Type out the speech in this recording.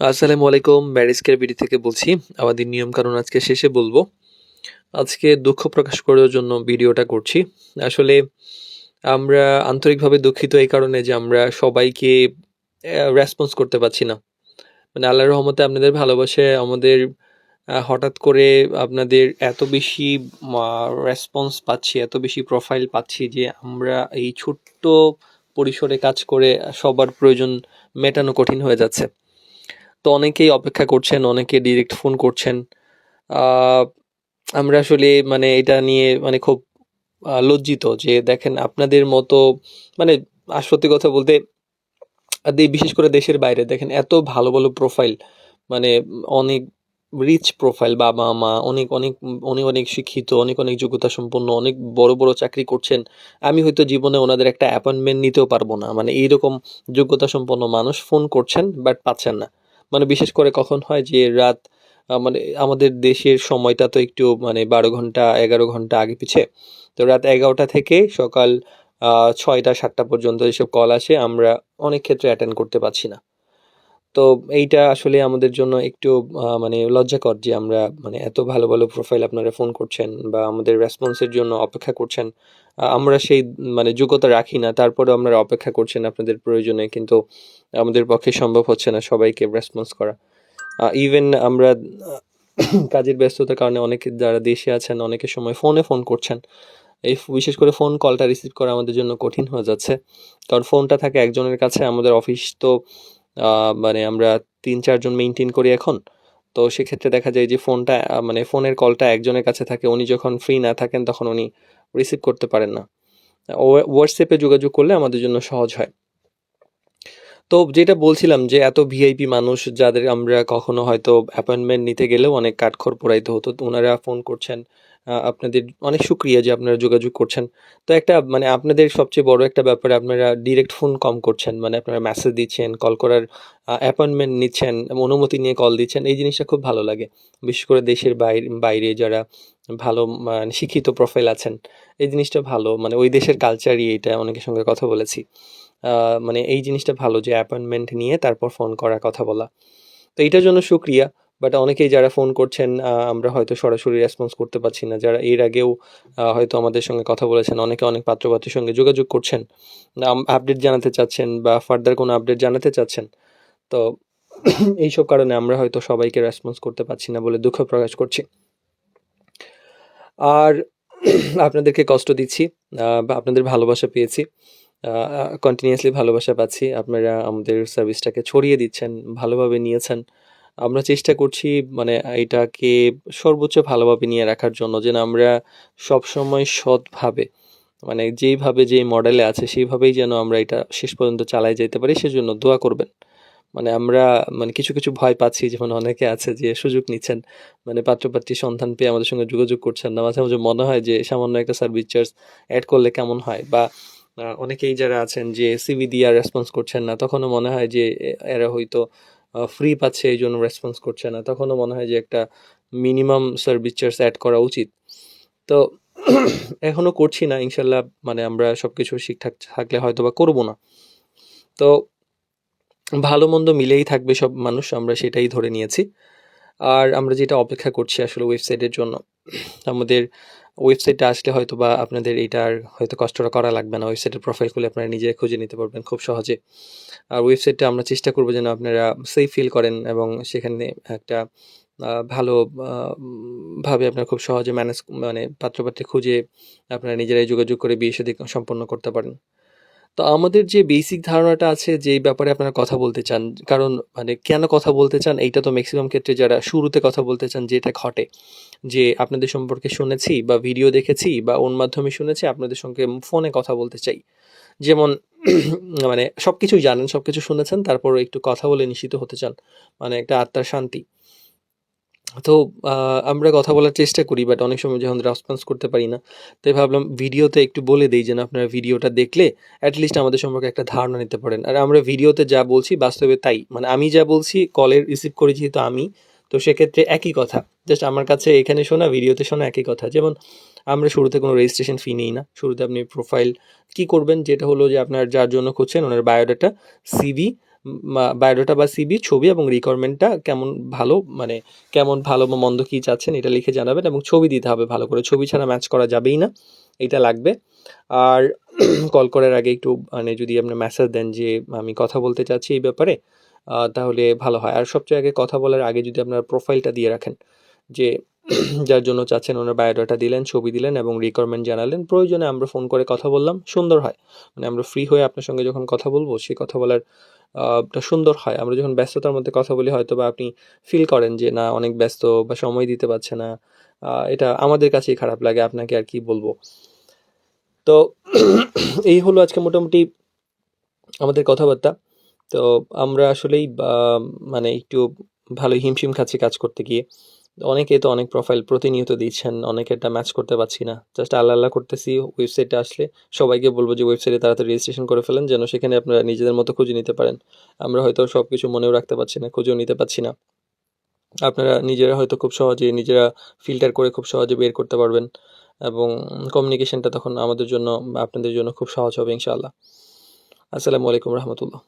আসসালামু আলাইকুম ম্যারিজকের বিডি থেকে বলছি, আমাদের নিয়ম কানুন আজকে শেষে বলব। আজকে দুঃখ প্রকাশ করার জন্য ভিডিওটা করছি। আসলে আমরা আন্তরিকভাবে দুঃখিত এই কারণে যে আমরা সবাইকে রেসপন্স করতে পারছি না। মানে আল্লাহর রহমতে আপনাদের ভালোবাসে, আমাদের হঠাৎ করে আপনাদের এত বেশি রেসপন্স পাচ্ছি, এত বেশি প্রোফাইল পাচ্ছি যে আমরা এই ছোট্ট পরিসরে কাজ করে সবার প্রয়োজন মেটানো কঠিন হয়ে যাচ্ছে। তো অনেকেই অপেক্ষা করছেন, অনেকে ডিরেক্ট ফোন করছেন। আমরা আসলে মানে এটা নিয়ে মানে খুব লজ্জিত যে দেখেন আপনাদের মতো মানে সত্যি কথা বলতে বিশেষ করে দেশের বাইরে দেখেন এত ভালো ভালো প্রোফাইল মানে অনেক রিচ প্রোফাইল বাবা, মা, অনেক অনেক অনেক অনেক শিক্ষিত, অনেক অনেক যোগ্যতা সম্পন্ন, অনেক বড় বড় চাকরি করছেন। আমি হয়তো জীবনে ওনাদের একটা অ্যাপয়েন্টমেন্ট নিতেও পারব না। মানে এইরকম যোগ্যতা সম্পন্ন মানুষ ফোন করছেন বাট পাচ্ছেন না। মানে বিশেষ করে কখন হয় যে রাত মানে আমাদের দেশের সময়টা তো একটু মানে বারো ঘণ্টা, এগারো ঘণ্টা আগে পিছে। তো রাত এগারোটা থেকে সকাল ছয়টা, সাতটা পর্যন্ত যেসব কল আসে, আমরা অনেক ক্ষেত্রে অ্যাটেন্ড করতে পারছি না। তো এইটা আসলে আমাদের জন্য একটু মানে লজ্জাকর যে আমরা মানে এত ভালো ভালো প্রোফাইল আপনারা ফোন করছেন বা আমাদের রেসপন্সের জন্য অপেক্ষা করছেন। আমরা সেই মানে যোগ্যতা রাখি না, তারপরেও আপনারা অপেক্ষা করছেন আপনাদের প্রয়োজনে, কিন্তু আমাদের পক্ষে সম্ভব হচ্ছে না সবাইকে রেসপন্স করা। ইভেন আমরা কাজের ব্যস্ততার কারণে অনেকে যারা দেশে আছেন অনেকের সময় ফোনে ফোন করছেন। এই বিশেষ করে ফোন কলটা রিসিভ করা আমাদের জন্য কঠিন হয়ে যাচ্ছে। কারণ ফোনটা থাকে একজনের কাছে, আমাদের অফিস তো মানে আমরা তিন চারজন মেনটেন করি এখন। তো সেক্ষেত্রে দেখা যায় যে ফোনটা মানে ফোনের কলটা একজনের কাছে থাকে, উনি যখন ফ্রি না থাকেন তখন উনি রিসিভ করতে পারেন না। হোয়াটসঅ্যাপে যোগাযোগ করলে আমাদের জন্য সহজ হয়। তো যেটা বলছিলাম যে এত ভিআইপি মানুষ যাদের আমরা কখনো হয়তো অ্যাপয়েন্টমেন্ট নিতে গেলেও অনেক কাঠখড় পোড়াইতে হতো ওনারা ফোন করছেন। আপনাদের অনেক শুক্রিয়া যে আপনারা যোগাযোগ করছেন। তো একটা মানে আপনাদের সবচেয়ে বড় একটা ব্যাপারে আপনারা ডিরেক্ট ফোন কম করছেন মানে আপনারা মেসেজ দিচ্ছেন কল করার অ্যাপয়েন্টমেন্ট নিচ্ছেন, অনুমতি নিয়ে কল দিচ্ছেন, এই জিনিসটা খুব ভালো লাগে। বিশেষ করে দেশের বাইরে বাইরে যারা ভালো মানে শিক্ষিত প্রোফাইল আছেন, এই জিনিসটা ভালো মানে ওই দেশের কালচারই এটা অনেকের সঙ্গে কথা বলেছি। মানে এই জিনিসটা ভালো যে অ্যাপয়েন্টমেন্ট নিয়ে তারপর ফোন করা কথা বলা। তো এইটার জন্য শুক্রিয়া বাট অনেকেই যারা ফোন করছেন আমরা হয়তো সরাসরি রেসপন্স করতে পারছি না। যারা এর আগেও হয়তো আমাদের সঙ্গে কথা বলেছেন, অনেকে অনেক পাত্রপাত্রীর সঙ্গে যোগাযোগ করছেন। আপডেট জানাতে চাচ্ছেন বা ফার্দার কোনো আপডেট জানাতে চাচ্ছেন। তো এইসব কারণে আমরা হয়তো সবাইকে রেসপন্স করতে পারছি না বলে দুঃখ প্রকাশ করছি। আর আপনাদেরকে কষ্ট দিচ্ছি আপনাদের ভালোবাসা পেয়েছি। কন্টিনিউয়াসলি ভালোবাসা পাচ্ছি। আপনারা আমাদের সার্ভিসটাকে ছড়িয়ে দিচ্ছেন, ভালোভাবে নিয়েছেন। আমরা চেষ্টা করছি মানে এটাকে সর্বোচ্চ ভালোভাবে নিয়ে রাখার জন্য যেন আমরা সবসময় সৎভাবে মানে যেইভাবে যেই মডেলে আছে সেইভাবেই যেন আমরা এটা শেষ পর্যন্ত চালাই যেতে পারি, সেজন্য দোয়া করবেন। মানে আমরা মানে কিছু কিছু ভয় পাচ্ছি, যেমন অনেকে আছে যে সুযোগ নিচ্ছেন মানে পাত্রপাত্রী সন্ধান পেয়ে আমাদের সঙ্গে যোগাযোগ করছেন না, মাঝে মাঝে মনে হয় যে সামান্য একটা সার্ভিস চার্জ অ্যাড করলে কেমন হয় বা অনেকেই যারা আছেন যে সিভি দিয়ে রেসপন্স করছেন না, তখনও মনে হয় যে এরা হয়তো ফ্রি পাচ্ছে, এই জন্য রেসপন্স করছে না। তখনও মনে হয় যে একটা মিনিমাম সার্ভিস চার্জ অ্যাড করা উচিত। তো এখনও করছি না, ইনশাল্লাহ মানে আমরা সব কিছু ঠিকঠাক থাকলে হয়তো বা করব না। তো ভালো মন্দ মিলেই থাকবে সব মানুষ, আমরা সেটাই ধরে নিয়েছি। আর আমরা যেটা অপেক্ষা করছি আসলে ওয়েবসাইটের জন্য, আমাদের ওয়েবসাইটটা আসলে হয়তো বা আপনাদের এইটার হয়তো কষ্টটা করা লাগবে না। ওয়েবসাইটের প্রোফাইল খুলে আপনারা নিজে খুঁজে নিতে পারবেন খুব সহজে। আর ওয়েবসাইটটা আমরা চেষ্টা করব যেন আপনারা সেফ ফিল করেন এবং সেখানে একটা ভালো ভাবে আপনারা খুব সহজে ম্যানেজ মানে পাত্রপাত্রী খুঁজে আপনারা নিজেরাই যোগাযোগ করে বিয়ে সাথে সম্পন্ন করতে পারেন। তো আমাদের যে বেসিক ধারণাটা আছে যেই ব্যাপারে আপনারা কথা বলতে চান, কারণ মানে কেন কথা বলতে চান, এইটা তো ম্যাক্সিমাম ক্ষেত্রে যারা শুরুতে কথা বলতে চান যেটা ঘটে। যে আপনাদের সম্পর্কে শুনেছি বা ভিডিও দেখেছি বা ওর মাধ্যমে শুনেছি, আপনাদের সঙ্গে ফোনে কথা বলতে চাই। যেমন মানে সব কিছুই জানেন সব কিছু শুনেছেন তারপর একটু কথা বলে নিশ্চিত হতে চান। মানে একটা আত্মার শান্তি। তো আমরা কথা বলার চেষ্টা করি বাট অনেক সময় যখন রেসপন্স করতে পারি না, তাই ভাবলাম ভিডিওতে একটু বলে দিই যেন আপনারা ভিডিওটা দেখলে অ্যাটলিস্ট আমাদের সম্পর্কে একটা ধারণা নিতে পারেন। আর আমরা ভিডিওতে যা বলছি বাস্তবে তাই। মানে আমি যা বলছি কলের রিসিভ করেছি তো আমি, তো সেক্ষেত্রে একই কথা। জাস্ট আমার কাছে এখানে শোনা, ভিডিওতে শোনা একই কথা। যেমন, আমরা শুরুতে কোনো রেজিস্ট্রেশন ফি নিই না। শুরুতে আপনি প্রোফাইল কি করবেন? যেটা হলো যে আপনার যার জন্য খুঁজছেন, ওনার বায়োডাটা সিভি বায়োডাটা বা সিবি ছবি এবং রিকোয়ারমেন্টটা কেমন ভালো মানে কেমন ভালো বা মন্দ কী চাচ্ছেন এটা লিখে জানাবেন এবং ছবি দিতে হবে ভালো করে। ছবি ছাড়া ম্যাচ করা যাবেই না, এটা লাগবে। আর কল করার আগে একটু মানে যদি আপনার মেসেজ দেন যে আমি কথা বলতে চাচ্ছি এই ব্যাপারে তাহলে ভালো হয়। আর সবচেয়ে আগে কথা বলার আগে যদি আপনার প্রোফাইলটা দিয়ে রাখেন, যে যার জন্য চাচ্ছেন ওনার বায়োডাটা দিলেন, ছবি দিলেন এবং রিকোয়ারমেন্ট জানালেন, প্রয়োজনে আমরা ফোন করে কথা বললাম, সুন্দর হয়। মানে আমরা ফ্রি হয়ে আপনার সঙ্গে যখন কথা বলব সেই কথা বলার সুন্দর হয়। আমরা যখন ব্যস্ততার মধ্যে কথা বলি হয়তো বা আপনি ফিল করেন যে, না, অনেক ব্যস্ত বা সময় দিতে পারছে না। এটা আমাদের কাছেই খারাপ লাগে, আপনাকে আর কি বলব। তো এই হলো আজকে মোটামুটি আমাদের কথাবার্তা। তো আমরা আসলেই মানে একটু ভালো হিমশিম খাচ্ছি কাজ করতে গিয়ে। অনেকে তো অনেক প্রোফাইল প্রতিনিয়ত দিচ্ছেন অনেকেরটা ম্যাচ করতে পারছি না। জাস্ট আল্লাহ আল্লাহ করতেছি ওয়েবসাইটে আসলে সবাইকে বলব যে ওয়েবসাইটে তাড়াতাড়ি রেজিস্ট্রেশন করে ফেলেন, যেন সেখানে আপনারা নিজেদের মতো খুঁজে নিতে পারেন। আমরা হয়তো সব কিছু মনেও রাখতে পারছি না, খুঁজেও নিতে পারছি না। আপনারা নিজেরা হয়তো খুব সহজে নিজেরা ফিল্টার করে খুব সহজে বের করতে পারবেন এবং কমিউনিকেশনটা তখন আমাদের জন্য, আপনাদের জন্য খুব সহজ হবে ইনশাআল্লাহ। আসসালামু আলাইকুম রহমতুল্লাহ।